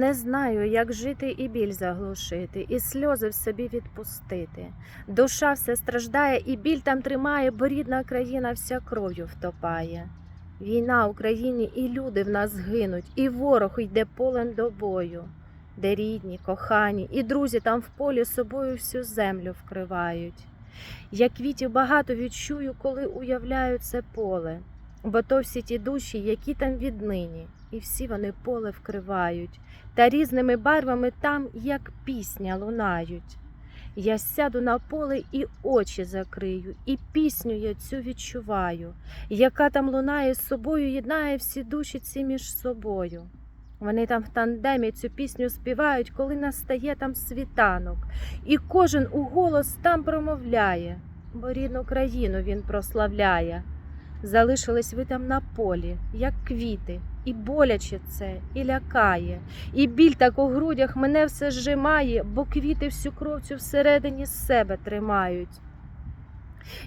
Не знаю, як жити і біль заглушити, і сльози в собі відпустити. Душа все страждає, і біль там тримає, бо рідна країна вся кров'ю втопає. Війна в Україні, і люди в нас гинуть, і ворог йде полем до бою, де рідні, кохані, і друзі там в полі собою всю землю вкривають. Я квітів багато відчую, коли уявляю це поле, бо то всі ті душі, які там віднині, і всі вони поле вкривають та різними барвами там, як пісня, лунають. Я сяду на поле і очі закрию, і пісню я цю відчуваю, яка там лунає з собою, єднає всі душі ці між собою. Вони там в тандемі цю пісню співають, коли настає там світанок, і кожен у голос там промовляє, бо рідну країну він прославляє. Залишились ви там на полі, як квіти, і боляче це, і лякає, і біль так у грудях мене все зжимає, бо квіти всю кров цю всередині себе тримають.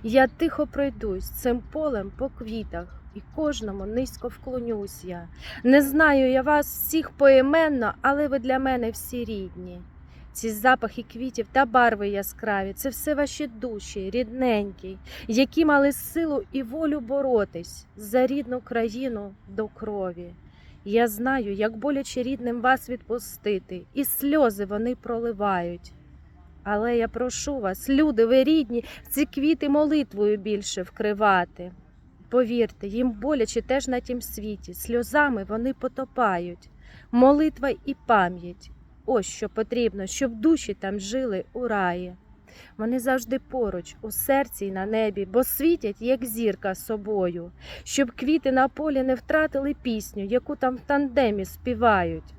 Я тихо пройдусь цим полем по квітах, і кожному низько вклонюсь я. Не знаю я вас всіх поіменно, але ви для мене всі рідні. Ці запахи квітів та барви яскраві це все ваші душі, рідненькі, які мали силу і волю боротись за рідну країну до крові. Я знаю, як боляче рідним вас відпустити, і сльози вони проливають. Але я прошу вас, люди, ви рідні, ці квіти молитвою більше вкривати. Повірте, їм боляче теж на тім світі, сльозами вони потопають. Молитва і пам'ять ось що потрібно, щоб душі там жили у раї. Вони завжди поруч, у серці й на небі, бо світять, як зірка собою, щоб квіти на полі не втратили пісню, яку там в тандемі співають.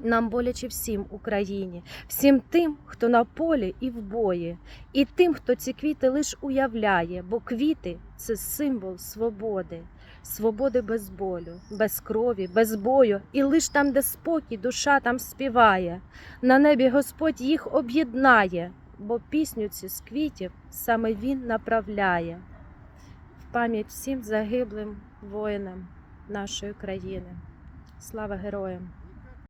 Нам боляче всім Україні, всім тим, хто на полі і в бої, і тим, хто ці квіти лиш уявляє, бо квіти це символ свободи, свободи без болю, без крові, без бою, і лиш там, де спокій, душа там співає. На небі Господь їх об'єднає, бо пісню цю з квітів саме Він направляє. В пам'ять всім загиблим воїнам нашої країни. Слава героям!